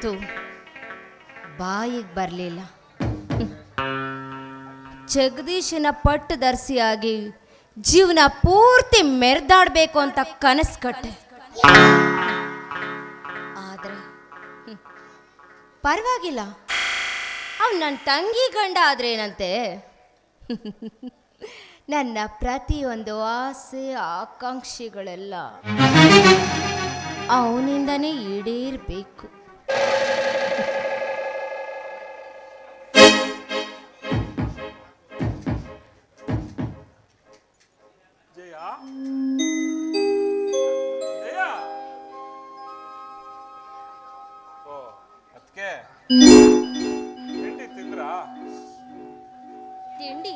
ಮಾತು ಬಾಯಿಗೆ ಬರಲಿಲ್ಲ. ಜಗದೀಶನ ಪಟ್ಟು ದರ್ಸಿಯಾಗಿ ಜೀವನ ಪೂರ್ತಿ ಮೆರೆದಾಡಬೇಕು ಅಂತ ಕನಸು ಕಟ್ಟೆ. ಆದರೆ ಪರವಾಗಿಲ್ಲ. ಅವ್ ನನ್ನ ತಂಗಿ ಗಂಡ ಆದ್ರೇನಂತೆ? ನನ್ನ ಪ್ರತಿಯೊಂದು ಆಸೆ, ಆಕಾಂಕ್ಷೆಗಳೆಲ್ಲ ಅವನಿಂದನೇ ಈಡೇರಬೇಕು. ಓ ಅದಕ್ಕೆ ತಿಂಡಿ ತಿಂಡಿ?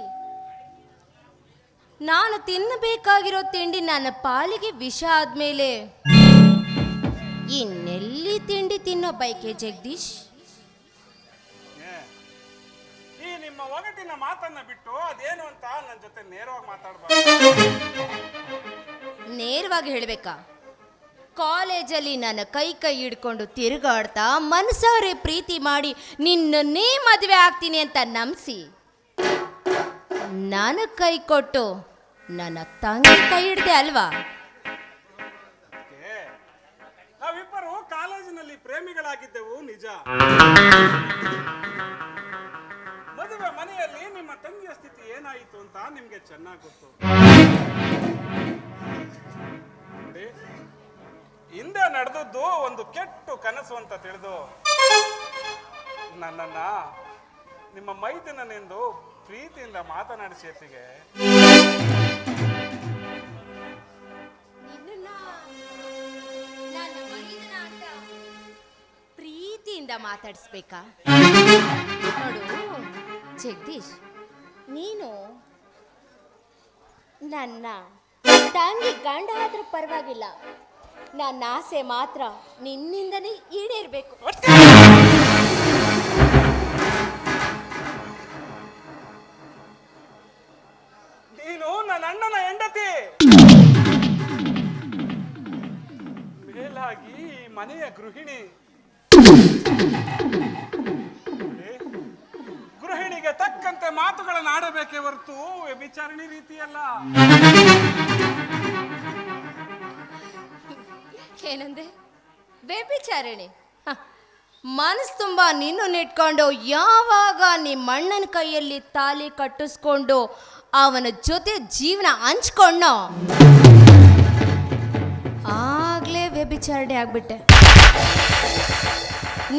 ನಾನು ತಿನ್ನಬೇಕಾಗಿರೋ ತಿಂಡಿ ನನ್ನ ಪಾಲಿಗೆ ವಿಷ ಆದ್ಮೇಲೆ. ಇನ್ನೆಲ್ಲಿ ತಿಂಡಿ ತಿನ್ನೋ ಬೈಕೆ ಜಗದೀಶ್? ಒಗಟಿನ ಮಾತನ್ನ ಬಿಟ್ಟು ಅದೇನು ಅಂತ ನನ್ನ ಜೊತೆ ನೇರವಾಗಿ ಮಾತಾಡ್ಬಾರ್ದು. ನೇರವಾಗಿ ಹೇಳ್ಬೇಕಾ? ಕಾಲೇಜಲ್ಲಿ ನನ್ನ ಕೈ ಕೈ ಹಿಡ್ಕೊಂಡು ತಿರುಗಾಡ್ತಾ ಮನಸಾರೆ ಪ್ರೀತಿ ಮಾಡಿ ನಿನ್ನನ್ನೇ ಮದುವೆ ಆಗ್ತೀನಿ ಅಂತ ನಂಬಿಸಿ. ನಾನು ಕೈ ಕೊಟ್ಟು ನನ್ನ ತಂಗಿ ಕೈ ಹಿಡ್ದೆ ಅಲ್ವಾ? ನಾವಿಬ್ಬರು ಕಾಲೇಜಿನಲ್ಲಿ ಪ್ರೇಮಿಗಳಾಗಿದ್ದೆವು ನಿಜ. ಮನೆಯಲ್ಲಿ ನಿಮ್ಮ ತಂಗಿಯ ಸ್ಥಿತಿ ಏನಾಯಿತು ಅಂತ ನಿಮ್ಗೆ ಚೆನ್ನಾಗಿ ಗೊತ್ತು. ಹಿಂದೆ ನಡೆದದ್ದು ಒಂದು ಕೆಟ್ಟು ಕನಸು ಅಂತ ತಿಳಿದು ನನ್ನನ್ನ ನಿಮ್ಮ ಮೈದನನೆಂದು ಪ್ರೀತಿಯಿಂದ ಮಾತನಾಡಿಸಿ ಪ್ರೀತಿಯಿಂದ ಮಾತಾಡಿಸ್ಬೇಕಾ? ನೋಡು ಜಗದೀಶ್, ನೀನು ನನ್ನ ತಂಗಿ ಗಂಡ ಆದ್ರೂ ಪರವಾಗಿಲ್ಲ. ನನ್ನ ಆಸೆ ಮಾತ್ರ ನಿನ್ನಿಂದನೇ ಈಡೇರ್ಬೇಕು. ನೀನು ನನ್ನ ಅಣ್ಣನ ಹೆಂಡತಿ. ಮೇಲಾಗಿ ಮನೆಯ ಗೃಹಿಣಿ. ತಕ್ಕಂತೆ ಮಾತುಗಳನ್ನು ಆಡಬೇಕೇ ಹೊರತು ವಿಚಾರಣೆ ರೀತಿಯಲ್ಲ. ಏನಂದೆ? ಬೇಬಿಚಾರಣೆ ಮನಸ್ಸು ತುಂಬ ನಿನ್ನು ನಿಟ್ಕೊಂಡು ಯಾವಾಗ ನಿಮ್ಮ ಅಣ್ಣನ ಕೈಯಲ್ಲಿ ತಾಲಿ ಕಟ್ಟಿಸ್ಕೊಂಡು ಅವನ ಜೊತೆ ಜೀವನ ಹಂಚ್ಕೊಂಡು ಆಗ್ಲೇ ವ್ಯಭಿಚಾರಣೆ ಆಗ್ಬಿಟ್ಟೆ.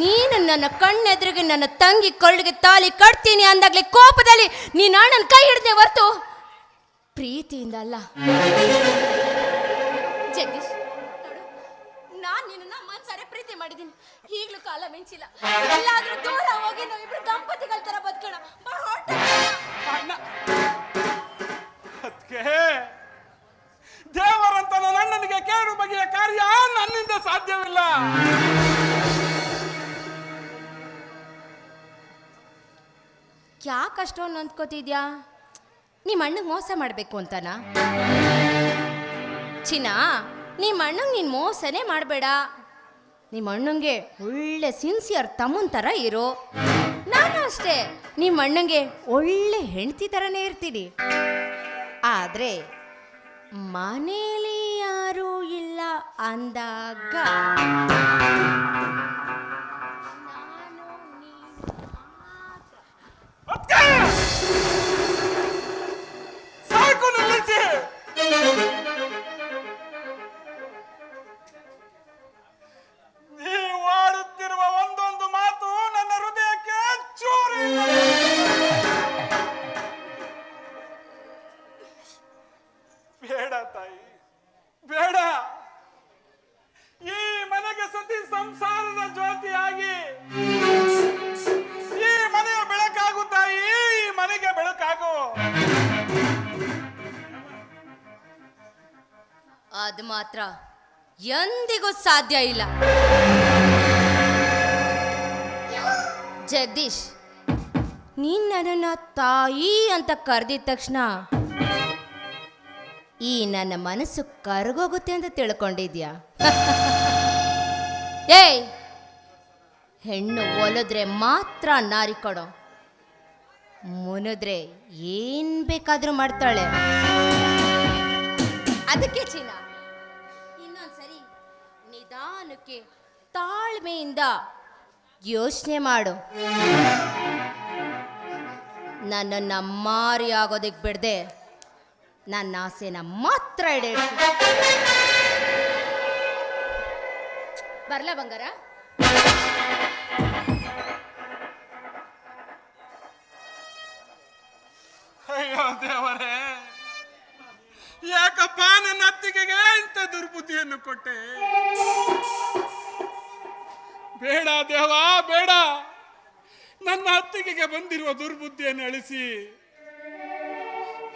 ನೀನು ನನ್ನ ಕಣ್ಣೆದುರಿಗೆ ನನ್ನ ತಂಗಿ ಕಳ್ಳಿಗೆ ತಾಲಿ ಕಟ್ತೀನಿ ಅಂದಾಗ್ಲೇ ಕೋಪದಲ್ಲಿ ನೀನು ಅಣ್ಣನ ಕೈ ಹಿಡ್ದೆ ಹೊರತು. ಪ್ರೀತಿಯಿಂದ ಅಲ್ಲ. ಜಗದೀಶ್ ನಾನು ನಿನ್ನ ಮನ್ಸಾರೆ ಪ್ರೀತಿ ಮಾಡಿದ್ದೀನಿ. ಈಗಲೂ ಕಾಲ ಮಿಂಚಿಲ್ಲ. ಎಲ್ಲಾದ್ರೂ ದೂರ ಹೋಗಿ ನಾವಿಬ್ರು ದಂಪತಿಗಳ ತರ ಬದುಕೋಣ. ದೇವರಂತ ನನ್ನ ಅಣ್ಣನಿಗೆ ಕೇಳು ಬಗೆಯ ಕಾರ್ಯ ನನ್ನಿಂದ ಸಾಧ್ಯವಿಲ್ಲ. ಯಾಕೆ ಅಷ್ಟೊಂದು ಅಂದ್ಕೋತಿದ್ಯಾ ನಿಮ್ಮ ಅಣ್ಣಗೆ ಮೋಸ ಮಾಡಬೇಕು ಅಂತನಾ? ಚಿನ್ನ ನಿಮ್ಮ ಅಣ್ಣಂಗೆ ನೀನು ಮೋಸನೇ ಮಾಡಬೇಡ. ನಿಮ್ಮ ಅಣ್ಣಂಗೆ ಒಳ್ಳೆ ಸಿನ್ಸಿಯರ್ ತಮ್ಮನ ಥರ ಇರು. ನಾನು ಅಷ್ಟೇ ನಿಮ್ಮ ಅಣ್ಣಂಗೆ ಒಳ್ಳೆ ಹೆಂಡತಿ ಥರನೇ ಇರ್ತೀನಿ. ಆದರೆ, ಮನೇಲಿ ಯಾರೂ ಇಲ್ಲ ಅಂದಾಗ ಮಾತ್ರ ಎಂದಿಗೂ ಸಾಧ್ಯ ಇಲ್ಲ. ಜಗದೀಶ್, ನೀನ್ ನನ್ನ ತಾಯಿ ಅಂತ ಕರೆದಿದ ತಕ್ಷಣ ಈ ನನ್ನ ಮನಸ್ಸು ಕರಗೋಗುತ್ತೆ ಅಂತ ತಿಳ್ಕೊಂಡಿದ್ಯಾ? ಏಯ್, ಹೆಣ್ಣು ಒಲಿದ್ರೆ ಮಾತ್ರ ನಾರಿ ಕೊಡೋ ಮುನಿದ್ರೆ ಏನ್ ಬೇಕಾದ್ರೂ ಮಾಡ್ತಾಳೆ. ಅದಕ್ಕೆ ಚೀನ. ನಿಧಾನಕ್ಕೆ ತಾಳ್ಮೆಯಿಂದ ಯೋಚನೆ ಮಾಡು. ನನ್ನನ್ನು ಮಾರಿ ಆಗೋದಕ್ಕೆ ಬಿಡದೆ. ನನ್ನ ಆಸೆನ ಮಾತ್ರ ಇಡ ಬರಲ ಬಂಗಾರ? ಅಯ್ಯೋ ದೇವರೇ. ಯಾಕಪ್ಪ ನನ್ನ ಅತ್ತಿಗೆಗೆ ಇಂಥ ದುರ್ಬುದ್ಧಿಯನ್ನು ಕೊಟ್ಟೆ? ಬೇಡ ದೇವ ಬೇಡ. ನನ್ನ ಅತ್ತಿಗೆಗೆ ಬಂದಿರುವ ದುರ್ಬುದ್ಧಿಯನ್ನು ಅಳಿಸಿ.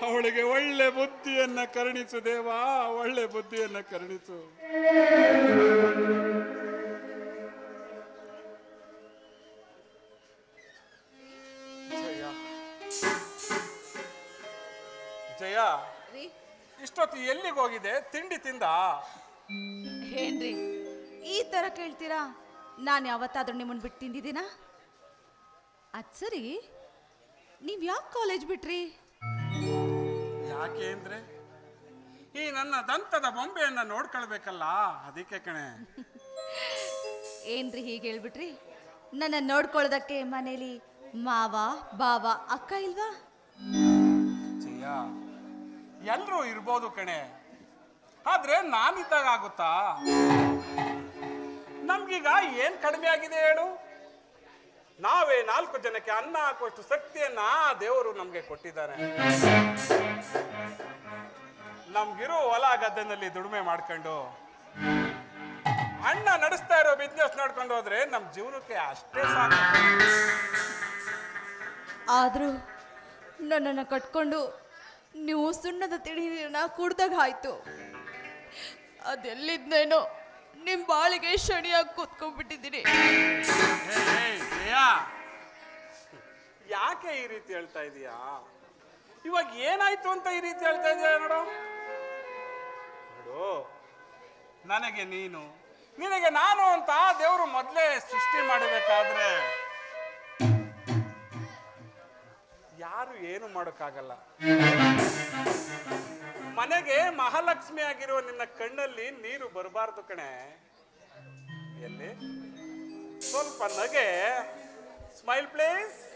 ಅವಳಿಗೆ ಒಳ್ಳೆ ಬುದ್ಧಿಯನ್ನ ಕರುಣಿಸು ದೇವಾ ಒಳ್ಳೆ ಬುದ್ಧಿಯನ್ನ ಕರುಣಿಸು. ಇಷ್ಟೊತ್ತು ಎಲ್ಲಿಗೆ ಹೋಗಿದೆ? ತಿಂಡಿ ತಿಂದ? ಏನ್ರಿ ಈ ತರ ಕೇಳ್ತೀರಾ? ನಾನು ಯಾವತ್ತಾದ್ರೂ ನಿಮ್ಮನ್ನು ಬಿಟ್ಟು ತಿಂದಿದ್ದೀನಾ? ಅದು ಸರಿ. ನೀವು ಯಾಕೆ ಕಾಲೇಜ್ ಬಿಟ್ರಿ? ಯಾಕೆ ಅಂದ್ರೆ ಈ ನನ್ನ ದಂತದ ಬೊಂಬೆಯನ್ನ ನೋಡ್ಕೊಳ್ಬೇಕಲ್ಲ ಅದಕ್ಕೆ ಕಣೆ. ಏನ್ರಿ ಹೀಗೆ ಹೇಳ್ಬಿಟ್ರಿ? ನನ್ನ ನೋಡ್ಕೊಳ್ಳೋದಕ್ಕೆ ಮನೇಲಿ ಮಾವ ಬಾವ ಅಕ್ಕ ಇಲ್ವಾ? ಜಯ ಎಲ್ರೂ ಇರ್ಬೋದು ಕಣೆ. ಆದ್ರೆ ನಾನಿದ್ದಾಗ ಆಗುತ್ತಾ? ನಮ್ಗೀಗ ಏನ್ ಕಡಿಮೆ ಆಗಿದೆ ಹೇಳು? ನಾವೇ ನಾಲ್ಕು ಜನಕ್ಕೆ ಅನ್ನ ಹಾಕುವಷ್ಟು ಶಕ್ತಿಯನ್ನ ಆ ದೇವರು ನಮ್ಗೆ ಕೊಟ್ಟಿದ್ದಾರೆ. ನಮ್ಗಿರೋ ಹೊಲ ಗದ್ದೆನಲ್ಲಿ ದುಡಿಮೆ ಮಾಡ್ಕೊಂಡು, ಅಣ್ಣ ನಡೆಸ್ತಾ ಇರೋ ಬಿಸ್ನೆಸ್ ನೋಡ್ಕೊಂಡು ಹೋದ್ರೆ ನಮ್ ಜೀವನಕ್ಕೆ ಅಷ್ಟೇ ಸಾಕು. ಆದರೂ ನನ್ನನ್ನು ಕಟ್ಕೊಂಡು ನೀವು ಸುಣ್ಣದ ತಿಳಿ ನೀರನ್ನ ಕುಡ್ದಾಗ ಆಯ್ತು ಅದೆಲ್ಲಿದ್ನೇನೋ ನಿಮ್ಮ ಬಾಳಿಗೆ ಶನಿಯಾಗಿ ಕೂತ್ಕೊಂಡ್ಬಿಟ್ಟಿದ್ದೀನಿ. ಯಾಕೆ ಈ ರೀತಿ ಹೇಳ್ತಾ ಇದೀಯಾ? ಇವಾಗ ಏನಾಯ್ತು ಅಂತ ಈ ರೀತಿ ಹೇಳ್ತಾ ಇದೀಯ ನೋಡು. ನೋಡು, ನನಗೆ ನೀನು, ನಿನಗೆ ನಾನು ಅಂತ ದೇವರು ಮೊದಲೇ ಸೃಷ್ಟಿ ಮಾಡಬೇಕಾದ್ರೆ ಯಾರು ಏನು ಮಾಡೋಕ್ಕಾಗಲ್ಲ. ಮನೆಗೆ ಮಹಾಲಕ್ಷ್ಮಿ ಆಗಿರುವ ನಿನ್ನ ಕಣ್ಣಲ್ಲಿ ನೀರು ಬರಬಾರ್ದು ಕಣೆ. ಎಲ್ಲಿ? ಸ್ವಲ್ಪ ನಗೆ. Smile place